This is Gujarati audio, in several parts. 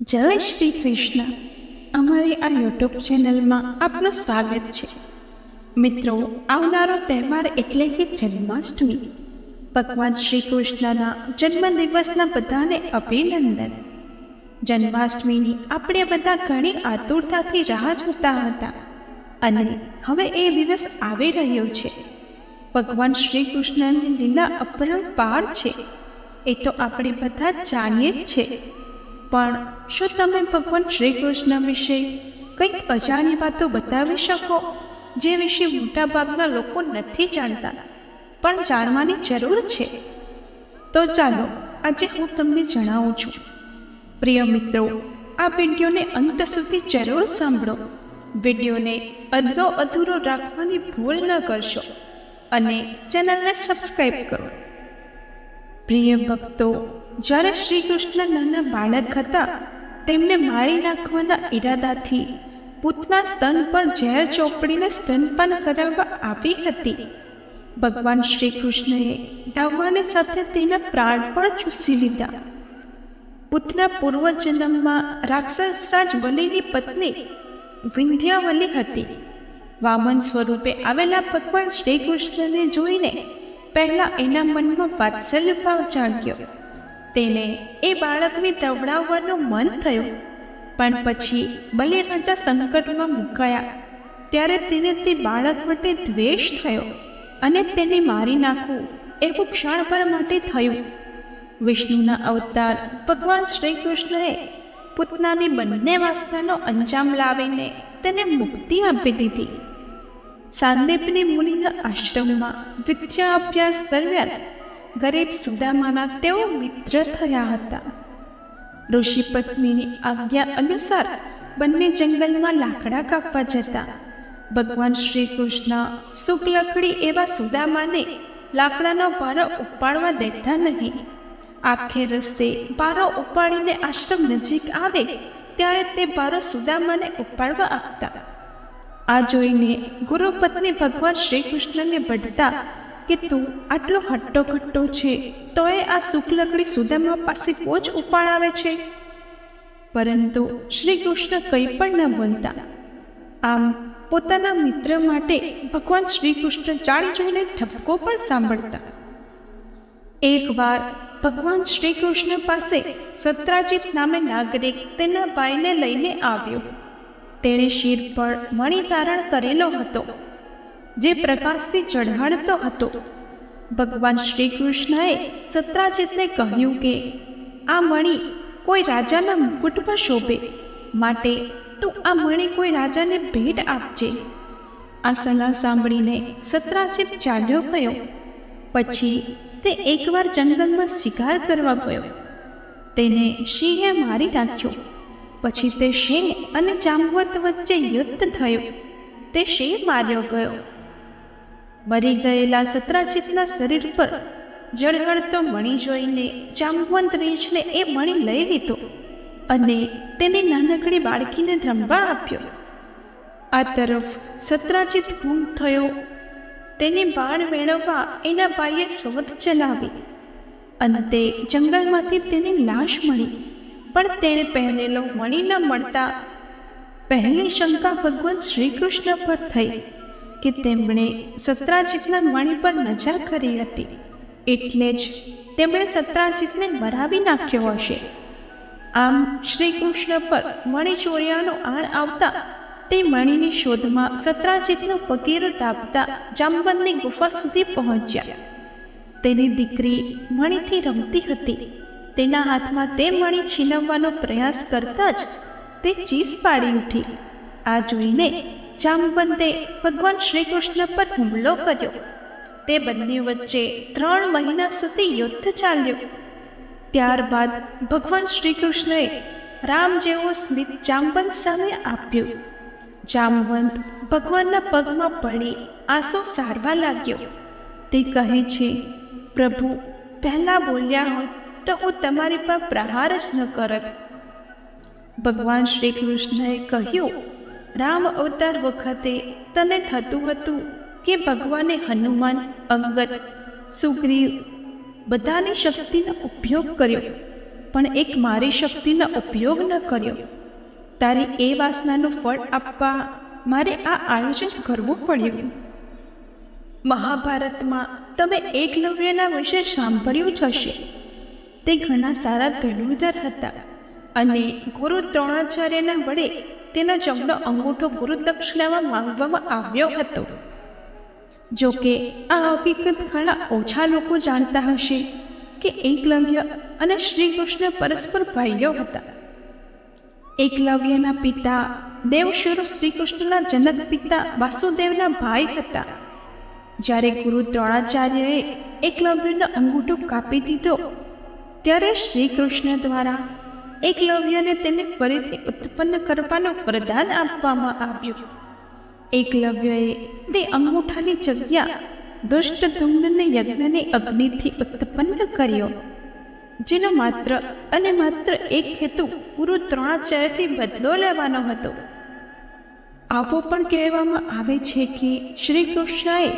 જય શ્રી કૃષ્ણ. અમારી આ યુટ્યુબ ચેનલમાં આપનું સ્વાગત છે. મિત્રો, આવનારો તહેવાર એટલે કે જન્માષ્ટમી. ભગવાન શ્રી કૃષ્ણના જન્મદિવસના બધાને અભિનંદન. જન્માષ્ટમીની આપણે બધા ઘણી આતુરતાથી રાહ જોતા હતા અને હવે એ દિવસ આવી રહ્યો છે. ભગવાન શ્રી કૃષ્ણની લીલા અપરંપાર છે. એ તો આપણે બધા જાણીએ જ છે. પણ શું તમે ભગવાન શ્રી કૃષ્ણ વિશે કંઈક અજાણી વાતો બતાવી શકો, જે વિશે મોટાભાગના લોકો નથી જાણતા, પણ જાણવાની જરૂર છે? તો ચાલો, આજે હું તમને જણાવું છું. પ્રિય મિત્રો, આ વિડીયોને અંત સુધી જરૂર સાંભળો. વિડીયોને અધરો અધૂરો રાખવાની ભૂલ ન કરશો અને ચેનલને સબસ્ક્રાઈબ કરો. પ્રિય ભક્તો જ્યારે શ્રી કૃષ્ણ નાના બાળક હતા, તેમને મારી નાખવાના ઈરાદાથી પૂતના સ્તન પર ઝેર ચોપડીને સ્તનપાન કરાવવા આવી હતી. ભગવાન શ્રી કૃષ્ણએ ધાવવાની સાથે તેના પ્રાણ પણ ચૂસી લીધા. પૂતના પૂર્વજન્મમાં રાક્ષસરાજ બલિની પત્ની વિંધ્યાવલી હતી. વામન સ્વરૂપે આવેલા ભગવાન શ્રી કૃષ્ણને જોઈને પહેલા એના મનમાં વાત્સલ્ય ભાવ જાગ્યો. તેને એ બાળકને તવડાવવાનું મન થયું. પણ પછી બલિરાજા સંકટમાં મુકાયા. ત્યારે તેને તે બાળક માટે દ્વેષ થયો અને તેને મારી નાખવું એવું ક્ષણભર માટે થયું. વિષ્ણુના અવતાર ભગવાન શ્રી કૃષ્ણએ પૂતનાની બંને વાસ્તાનો અંજામ લાવીને તેને મુક્તિ આપી દીધી. સાંદીપની મુનિના આશ્રમમાં દ્વિતીય અભ્યાસ દરમિયાન ગરીબ સુદામાના તેઓ મિત્ર થયા હતા. ઋષિ પત્નીની આજ્ઞા અનુસાર બંને જંગલમાં લાકડા કાપવા જતા. ભગવાન શ્રી કૃષ્ણ શુક્લખડી એવા સુદામાને લાકડાનો ભારો ઉપાડવા દેતા નહીં. આખે રસ્તે પારો ઉપાડીને આશ્રમ નજીક આવે ત્યારે તે ભારો સુદામાને ઉપાડવા આપતા. આ જોઈને ગુરુ પત્ની ભગવાન શ્રી કૃષ્ણને બઢતા કે તું આટલો હટ્ટો ઘટ્ટો છે, તોય આ શુક્લકડી સુદામા પાસે કોચ ઉપાડાવે છે? પરંતુ શ્રી કૃષ્ણ કંઈ પણ ન બોલતા. આમ પોતાના મિત્ર માટે ભગવાન શ્રી કૃષ્ણ ચાલી જોઈને ઠપકો પણ સાંભળતા. એકવાર ભગવાન શ્રી કૃષ્ણ પાસે સત્રાજીત નામે નાગરિક તેના ભાઈને લઈને આવ્યો. તેણે શિર પર મણિ ધારણ કરેલો હતો. જે પ્રકાશથી ચઢાડતો હતો. ભગવાન શ્રી કૃષ્ણએ સત્રાજીતને કહ્યું કે, આ મણિ કોઈ રાજાના મુકુટમાં શોભે. માટે તું આ મણિ કોઈ રાજાને ભેટ આપજે. આ સલાહ સાંભળીને સત્રાજીત ચાલ્યો ગયો. પછી તે એકવાર જંગલમાં શિકાર કરવા ગયો. તેને સિંહે મારી નાખ્યો. પછી તે સિંહ અને જામવત વચ્ચે યુદ્ધ થયું. તે સિંહ માર્યો ગયો. મરી ગયેલા સત્રાજીતના શરીર પર જળગળતો મણી જોઈને જામવંત રીંછને એ મણી લઈ લીધો અને તેને નાનકડી બાળકીને રમવા આપ્યો. આ તરફ સત્રાજીત ગુમ થયો. તેને બાળ મેળવવા એના ભાઈએ શોધ ચલાવી અંતે જંગલમાંથી તેની લાશ મળી. પણ તેણે પહેરેલો મણી ન મળતા પહેલી શંકા ભગવાન શ્રી કૃષ્ણ પર થઈ. કે તેમણે સત્રાજીતના મણી પર નજર કરી હતી. એટલે જ તેમણે સત્રાજીતને મરાવી નાખ્યો હશે. આમ શ્રી કૃષ્ણ પર મણી ચોર્યાનો આણ આવતા તે મણીની શોધમાં સત્રાજીતનો પગીર દાબતા જામવનની ગુફા સુધી પહોંચ્યા. તેની દીકરી મણીથી રમતી હતી. તેના હાથમાં તે મણી છીનવવાનો પ્રયાસ કરતા જ તે ચીસ પાડી ઉઠી. આ જોઈને જામવંતે ભગવાન શ્રી કૃષ્ણ પર હુમલો કર્યો. તે બંને વચ્ચે ત્રણ મહિના સુધી યુદ્ધ ચાલ્યું. ત્યારબાદ ભગવાન શ્રી કૃષ્ણએ રામ જેવો સ્મિત જામવંત સામે આપ્યું. જામવંત ભગવાનના પગમાં પડી આંસુ સારવા લાગ્યો. તે કહે છે, પ્રભુ, પહેલાં બોલ્યા હોત તો હું તમારી પર પ્રહાર જ ન કરત. ભગવાન શ્રી કૃષ્ણએ કહ્યું રામ અવતાર વખતે તને થતું હતું કે ભગવાને હનુમાન અંગત સુગ્રીવ બધાની શક્તિનો ઉપયોગ કર્યો, પણ એક મારી શક્તિનો ઉપયોગ ન કર્યો? તારી એ વાસનાનું ફળ આપવા મારે આ આયોજન કરવું પડ્યું. મહાભારતમાં તમે એકલવ્યના વિશે સાંભળ્યું જ હશે. તે ઘણા સારા ધનુર્ધર હતા અને ગુરુ દ્રોણાચાર્યના વડે તેનો જમણો અંગૂઠો ગુરુ દક્ષિણામાં માંગવામાં આવ્યો હતો. જો કે આ હકીકત ઘણા ઓછા લોકો જાણતા હશે કે એકલવ્ય અને શ્રી કૃષ્ણ પરસ્પર ભાઈઓ હતા. એકલવ્યના પિતા દેવશુરુ શ્રી કૃષ્ણના જનક પિતા વાસુદેવના ભાઈ હતા. જ્યારે ગુરુ દ્રોણાચાર્યએ એકલવ્યનો અંગૂઠો કાપી દીધો, ત્યારે શ્રી કૃષ્ણ દ્વારા એકલવ્યને તેને ફરીથી ઉત્પન્ન કરવાનું વરદાન આપવામાં આવ્યું. એકલવ્યએ તે અંગૂઠાની જગ્યા દુષ્ટ ધૂમ્નને યજ્ઞની અગ્નિથી ઉત્પન્ન કર્યો, જેનો માત્ર અને માત્ર એક હેતુ ગુરુ દ્રોણાચાર્યથી બદલો લેવાનો હતો. આવો પણ કહેવામાં આવે છે કે શ્રી કૃષ્ણએ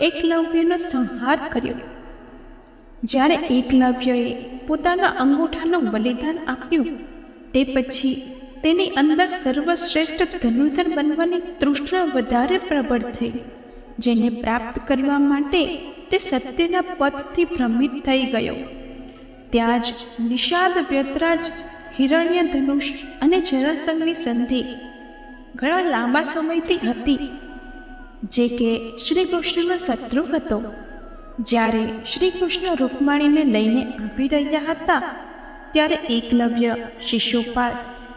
એકલવ્યનો સંહાર કર્યો. જ્યારે એકલવ્યએ પોતાના અંગૂઠાનું બલિદાન આપ્યું, તે પછી તેની અંદર સર્વશ્રેષ્ઠ ધનુર્ધર બનવાની તૃષ્ણા વધારે પ્રબળ થઈ, જેને પ્રાપ્ત કરવા માટે તે સત્યના પદથી ભ્રમિત થઈ ગયો. ત્યાં જ નિષાદ વ્યતરાજ હિરણ્ય ધનુષ અને જરાસંઘની સંધિ ઘણા લાંબા સમયથી હતી, જે કે શ્રી કૃષ્ણનો શત્રુ હતો. જ્યારે શ્રી કૃષ્ણ રૂકમાણીને લઈને આવી રહ્યા હતા, ત્યારે એકલવ્ય શિશુપાળ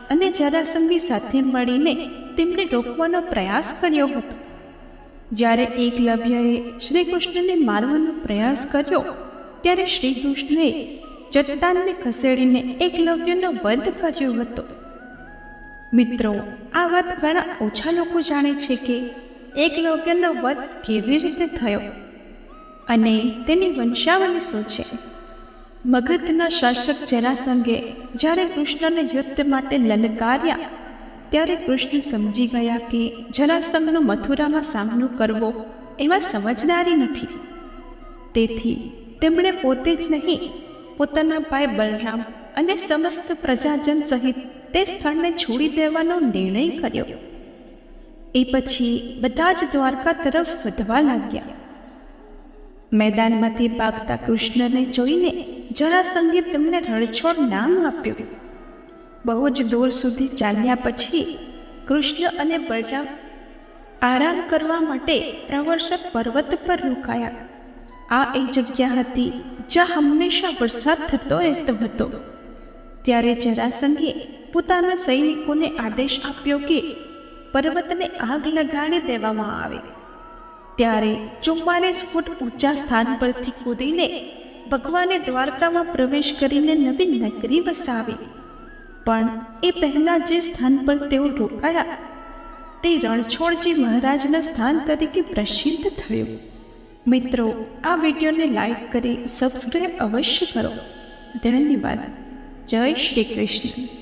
અને જરાસંઘી સાથે મળીને તેમને રોકવાનો પ્રયાસ કર્યો હતો. જ્યારે એકલવ્યએ શ્રી કૃષ્ણને મારવાનો પ્રયાસ કર્યો, ત્યારે શ્રી કૃષ્ણએ ચટ્ટાનને ખસેડીને એકલવ્યનો વધ કર્યો હતો. મિત્રો, આ વાત ઘણા ઓછા લોકો જાણે છે કે એકલવ્યનો વધ કેવી રીતે થયો. અને તેની વંશાવલી શું છે? મગધના શાસક જરાસંઘે જ્યારે કૃષ્ણને યુદ્ધ માટે લલકાર્યા, ત્યારે કૃષ્ણ સમજી ગયા કે જરાસંઘનો મથુરામાં સામનો કરવો એમાં સમજદારી નથી. તેથી તેમણે પોતે જ નહીં, પોતાના ભાઈ બલરામ અને સમસ્ત પ્રજાજન સહિત તે સ્થળને છોડી દેવાનો નિર્ણય કર્યો. એ પછી બધા જ દ્વારકા તરફ વધવા લાગ્યા. મેદાનમાંથી ભાગતા કૃષ્ણને જોઈને જરાસંઘે તેમને રણછોડ નામ આપ્યું. બહુ જ દૂર સુધી ચાલ્યા પછી કૃષ્ણ અને બળરામ આરામ કરવા માટે પ્રવર્ષક પર્વત પર રોકાયા. આ એ જગ્યા હતી જ્યાં હંમેશા વરસાદ થતો રહેતો હતો. ત્યારે જરાસંઘે પોતાના સૈનિકોને આદેશ આપ્યો કે પર્વતને આગ લગાડી દેવામાં આવે. ત્યારે ચુમ્માલીસ ફૂટ ઊંચા સ્થાન પરથી કૂદીને ભગવાને દ્વારકામાં પ્રવેશ કરીને નવી નગરી વસાવી. પણ એ પહેલાં જે સ્થાન પર તેઓ રોકાયા, તે રણછોડજી મહારાજના સ્થાન તરીકે પ્રસિદ્ધ થયું. મિત્રો, આ વિડીયોને લાઈક કરી સબસ્ક્રાઈબ અવશ્ય કરો. ધન્યવાદ. જય શ્રી કૃષ્ણ.